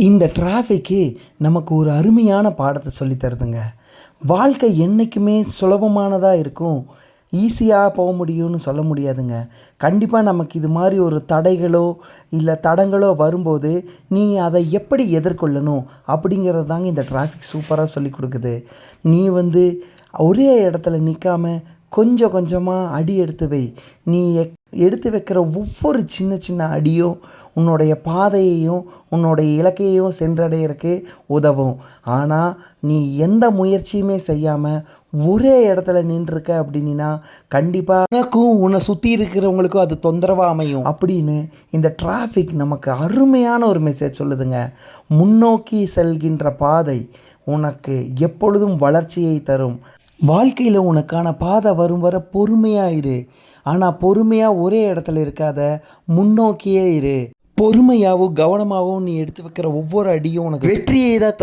இந்த டிராஃபிக்கு நமக்கு ஒரு அருமையான பாடத்தை சொல்லித்தருதுங்க வாழ்க்கை என்றைக்குமே சுலபமானதாக இருக்கும். ஈஸியாக போக முடியும்னு சொல்ல முடியாதுங்க. கண்டிப்பாக நமக்கு இது மாதிரி ஒரு தடைகளோ இல்லை தடங்களோ வரும்போது நீ அதை எப்படி எதிர்கொள்ளணும் அப்படிங்கிறது தாங்க இந்த டிராஃபிக் சூப்பராக சொல்லி கொடுக்குது. நீ வந்து ஒரே இடத்துல நிற்காம கொஞ்சம் கொஞ்சமாக அடி எடுத்து வை. நீ எக்- எடுத்து வைக்கிற ஒவ்வொரு சின்ன சின்ன அடியும் உன்னுடைய பாதையையும் உன்னுடைய இலக்கையும் சென்றடையிறக்கு உதவும். ஆனால் நீ எந்த முயற்சியுமே செய்யாமல் ஒரே இடத்துல நின்றுருக்க அப்படின்னா கண்டிப்பாக உனக்கும் உன்னை சுற்றி இருக்கிறவங்களுக்கும் அது தொந்தரவாக அமையும். அப்படின்னு இந்த டிராஃபிக் நமக்கு அருமையான ஒரு மெசேஜ் சொல்லுதுங்க. முன்னோக்கி செல்கின்ற பாதை உனக்கு எப்பொழுதும் வளர்ச்சியை தரும். வாழ்க்கையில் உனக்கான பாதை வரும் வர பொறுமையாக இரு. ஆனால் பொறுமையாக ஒரே இடத்துல இருக்காத முன்னோக்கியே இரு. பொறுமையாகவும் கவனமாகவும் நீ எடுத்து வைக்கிற ஒவ்வொரு அடியும் உனக்கு வெற்றியை தான் தரும்.